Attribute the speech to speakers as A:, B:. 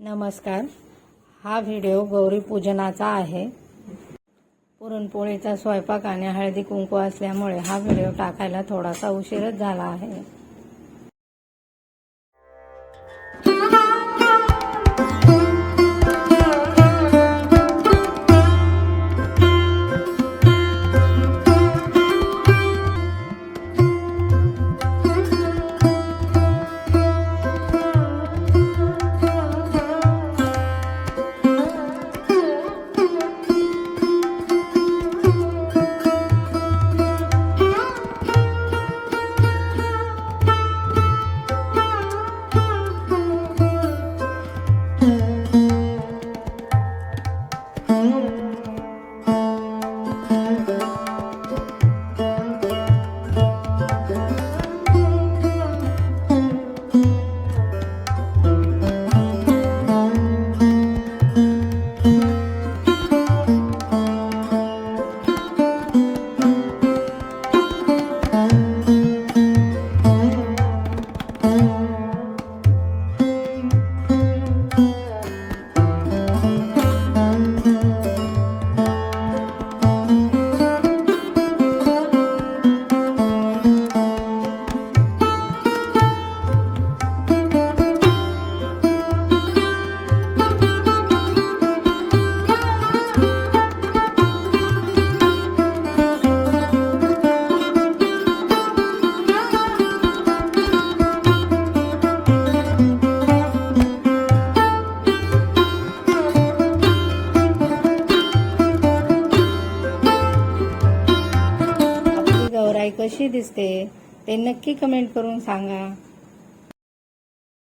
A: नमस्कार. हा व्हिडिओ गौरी पूजनाचा आहे. पुरणपोळीचा स्वयंपाक आणि हळदी कुंकू असल्यामुळे हा व्हिडिओ टाकायला थोडासा उशीरच झाला आहे. Música कशी दिसते ते नक्की कमेंट करून सांगा.